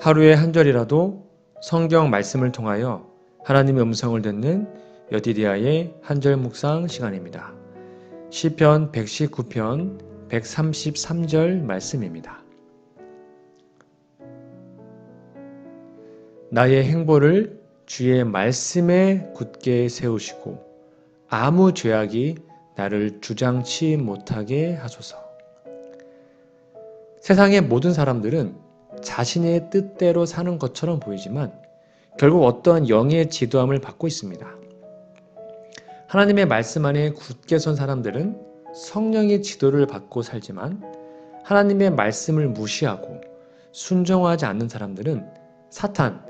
하루에 한 절이라도 성경 말씀을 통하여 하나님의 음성을 듣는 여디디아의 한절 묵상 시간입니다. 시편 119편 133절 말씀입니다. 나의 행보를 주의 말씀에 굳게 세우시고 아무 죄악이 나를 주장치 못하게 하소서. 세상의 모든 사람들은 자신의 뜻대로 사는 것처럼 보이지만 결국 어떠한 영의 지도함을 받고 있습니다. 하나님의 말씀 안에 굳게 선 사람들은 성령의 지도를 받고 살지만 하나님의 말씀을 무시하고 순종하지 않는 사람들은 사탄,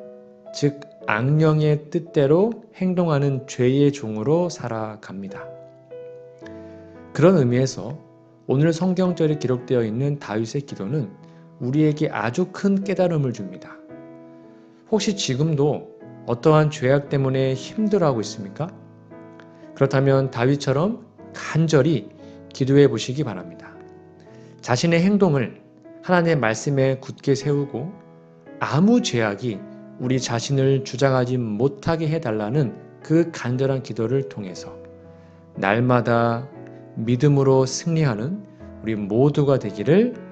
즉 악령의 뜻대로 행동하는 죄의 종으로 살아갑니다. 그런 의미에서 오늘 성경절에 기록되어 있는 다윗의 기도는 우리에게 아주 큰 깨달음을 줍니다. 혹시 지금도 어떠한 죄악 때문에 힘들어하고 있습니까? 그렇다면 다윗처럼 간절히 기도해 보시기 바랍니다. 자신의 행동을 하나님의 말씀에 굳게 세우고 아무 죄악이 우리 자신을 주장하지 못하게 해달라는 그 간절한 기도를 통해서 날마다 믿음으로 승리하는 우리 모두가 되기를